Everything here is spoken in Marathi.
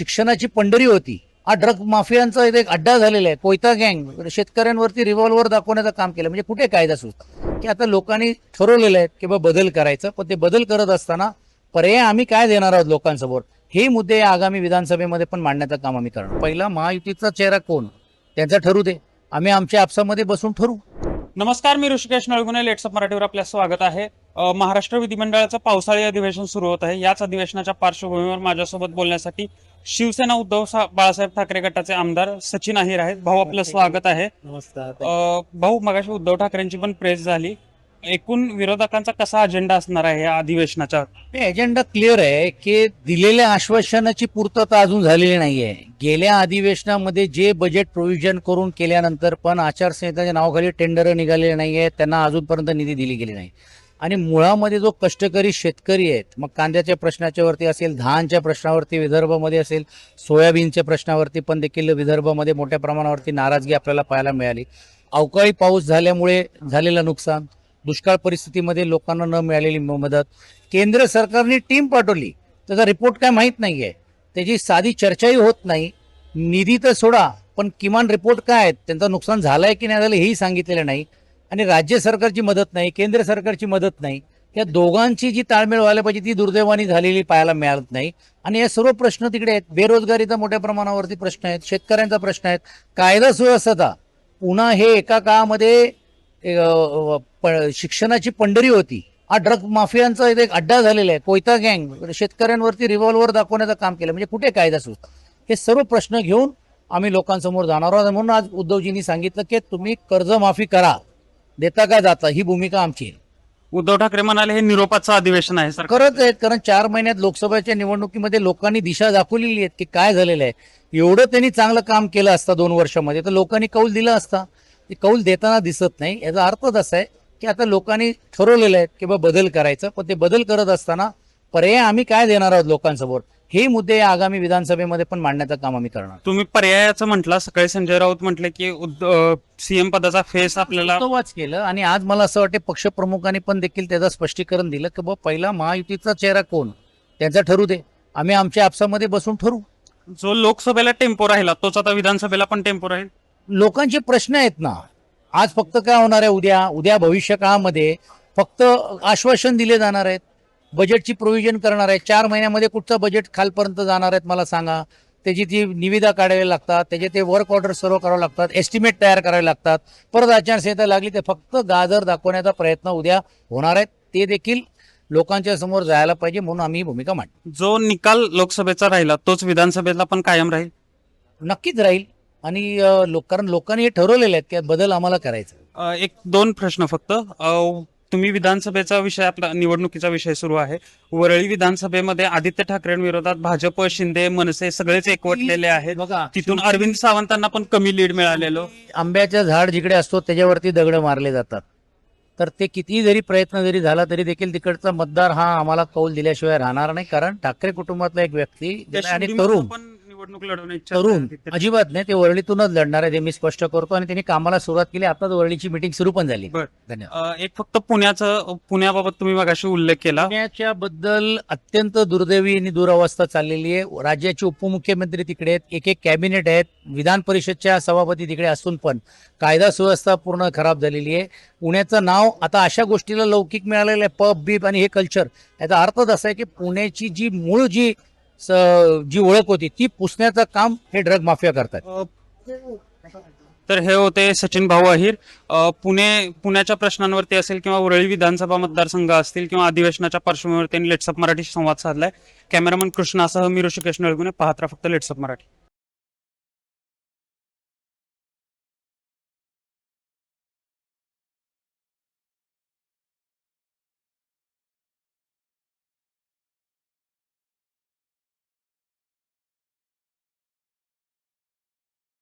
शिक्षणाची पंढरी होती. हा ड्रग माफियांचा इथे एक अड्डा झालेला आहे. कोयता गँग शेतकऱ्यांवरती रिव्हॉल्वर दाखवण्याचं काम केलं. म्हणजे कुठे कायदा सुचतो की आता लोकांनी ठरवलेलं आहे की बा बदल करायचं पण ते बदल करत असताना पर्याय आम्ही काय देणार आहोत लोकांसमोर? हे मुद्दे आगामी विधानसभेमध्ये पण मांडण्याचं काम आम्ही करणार. पहिला महायुतीचा चेहरा कोण? त्यांचा ठरू दे. आम्ही आमच्या आपसामध्ये बसून ठरू. नमस्कार मी ऋषिकेश नळगुने लेट्सअप मराठीवर आपल्या स्वागत आहे. महाराष्ट्र विधिमंडळाचं पावसाळी अधिवेशन सुरू होत आहे. याच अधिवेशनाच्या पार्श्वभूमीवर माझ्यासोबत बोलण्यासाठी शिवसेना उद्धव बाळासाहेब ठाकरे गटाचे आमदार सचिन अहिर आहेत. भाऊ आपलं स्वागत आहे. नमस्कार. भाऊ मगाशी उद्धव ठाकरेंची पण प्रेस झाली. एकूण विरोधकांचा कसा अजेंडा असणार आहे या अधिवेशनाच्या एजेंडा क्लिअर आहे की दिलेल्या आश्वासनाची पूर्तता अजून झालेली नाहीये. गेल्या अधिवेशनामध्ये जे बजेट प्रोव्हिजन करून केल्यानंतर पण आचारसंहितेच्या नावाखाली टेंडर निघालेले नाहीये. त्यांना अजूनपर्यंत निधी दिली गेली नाही. आणि मुळामध्ये जो कष्टकरी शेतकरी आहेत मग कांद्याच्या प्रश्नाच्या वरती असेल धानच्या प्रश्नावरती विदर्भामध्ये असेल सोयाबीनच्या प्रश्नावरती पण देखील विदर्भामध्ये मोठ्या प्रमाणावरती नाराजगी आपल्याला पाहायला मिळाली. अवकाळी पाऊस झाल्यामुळे झालेलं नुकसान दुष्काळ परिस्थितीमध्ये लोकांना न मिळालेली म- मदत. केंद्र सरकारने टीम पाठवली त्याचा रिपोर्ट काय माहीत नाही आहे त्याची साधी चर्चाही होत नाही. निधी तर सोडा पण किमान रिपोर्ट काय आहेत त्यांचं नुकसान झालंय की नाही झालं हेही सांगितलेलं नाही. आणि राज्य सरकारची मदत नाही केंद्र सरकारची मदत नाही या दोघांची जी ताळमेळ व्हायला पाहिजे ती दुर्दैवानी झालेली पाहायला मिळत नाही. आणि या सर्व प्रश्न तिकडे आहेत. बेरोजगारीचा मोठ्या प्रमाणावरती प्रश्न आहेत शेतकऱ्यांचा प्रश्न आहेत. कायदा सुव्यवस्था पुन्हा हे एका काळामध्ये प- शिक्षणाची पंढरी होती. हा ड्रग माफियांचा इथे एक अड्डा झालेला आहे. कोयता गँग शेतकऱ्यांवरती रिव्हॉल्वर दाखवण्याचं काम केलं. म्हणजे कुठे कायदा सुचतो हे सर्व प्रश्न घेऊन आम्ही लोकांसमोर जाणार आहोत. म्हणून आज उद्धवजींनी सांगितलं की तुम्ही कर्जमाफी करा. देता का जाता? ही भूमिका आमची आहे. उद्धव ठाकरे म्हणाले हे निरोपाचं अधिवेशन आहे सर करत आहेत कारण चार महिन्यात लोकसभेच्या निवडणुकीमध्ये लोकांनी दिशा दाखवलेली आहेत की काय झालेलं आहे. एवढं त्यांनी चांगलं काम केलं असतं दोन वर्षामध्ये तर लोकांनी कौल दिला असता. ते कौल देताना दिसत नाही. याचा अर्थच असा आहे की आता लोकांनी ठरवलेलं आहे की बा बदल करायचं पण ते बदल करत असताना पर्याय आम्ही काय देणार आहोत लोकांसमोर? हे मुद्दे आगामी विधानसभेमध्ये पण मांडण्याचं काम आम्ही करणार. तुम्ही पर्यायाचं म्हटलं सकाळी संजय राऊत म्हटले की सीएम पदाचा फेस आपल्याला वाच केलं आणि आज मला असं वाटतं पक्षप्रमुखांनी पण देखील त्याचं स्पष्टीकरण दिलं की बा पहिला महायुतीचा चेहरा कोण? त्यांचा ठरू दे. आम्ही आमच्या आपसामध्ये बसून ठरू. जो लोकसभेला टेम्पो राहिला तोच आता विधानसभेला पण टेम्पो राहील? लोकांचे प्रश्न आहेत ना. आज फक्त काय होणार आहे उद्या? उद्या भविष्य काळामध्ये फक्त आश्वासन दिले जाणार आहेत. बजेटची प्रोव्हिजन करणार आहे. चार महिन्यामध्ये कुठचं बजेट खालपर्यंत जाणार आहेत मला सांगा. त्याची ती निविदा काढावी लागतात. त्याचे ते वर्क ऑर्डर सर्व करावे लागतात. एस्टिमेट तयार करावे लागतात. परत आचारसंहिता लागली ते फक्त गाजर दाखवण्याचा प्रयत्न उद्या होणार आहेत. ते देखील लोकांच्या समोर जायला पाहिजे म्हणून आम्ही भूमिका मांडतो. जो निकाल लोकसभेचा राहिला तोच विधानसभेला पण कायम राहील? नक्कीच राहील. आणि लोक कारण लोकांनी हे ठरवलेलं आहे की बदल आम्हाला करायचा एक दोन प्रश्न फक्त. तुम्ही विधानसभेचा विषय आपला निवडणुकीचा विषय सुरू आहे. वरळी विधानसभेमध्ये आदित्य ठाकरेंविरोधात भाजप शिंदे मनसे सगळेच एकवटलेले आहेत. बघा तिथून अरविंद सावंतांना पण कमी लीड मिळालेलो. आंब्याचं झाड जिकडे असतो त्याच्यावरती दगड मारले जातात. तर ते कितीही जरी प्रयत्न जरी झाला तरी देखील तिकडचा मतदार हा आम्हाला कौल दिल्याशिवाय राहणार नाही. कारण ठाकरे कुटुंबातला एक व्यक्ती आणि तरुण निवडणूक लढवण्याची तरुण अजिबात नाही ते वरळीतूनच लढणार आहे ते मी स्पष्ट करतो आणि त्यांनी कामाला सुरुवात केली आताच वरळीची मिटिंग सुरू पण झाली. धन्यवाद. एक फक्त पुण्याचं पुण्याबाबत तुम्ही मगाशी उल्लेख केला. पुण्याच्या बद्दल अत्यंत दुर्दैवी आणि दुरावस्था चाललेली आहे. राज्याचे उपमुख्यमंत्री तिकडे आहेत एक एक कॅबिनेट आहेत विधान परिषदच्या सभापती तिकडे असून पण कायदा सुव्यवस्था पूर्ण खराब झालेली आहे. पुण्याचं नाव आता अशा गोष्टीला लौकिक मिळालेलं आहे पब बीप आणि हे कल्चर याचा अर्थच असा आहे की पुण्याची जी मूळ जी जी ओळख होती ती पुसण्याचं काम हे ड्रग माफिया करतात तर हे होते सचिन भाऊ अहिर. पुणे पुण्याच्या प्रश्नांवरती असेल किंवा वरळी विधानसभा मतदारसंघ असतील किंवा अधिवेशनाच्या पार्श्वभूमीवर त्यांनी लेट्सअप मराठी संवाद साधलाय. कॅमेरामन कृष्णासह मी ऋषिकेश नळगुणे पाहत्रा फक्त लेट्सअप मराठी.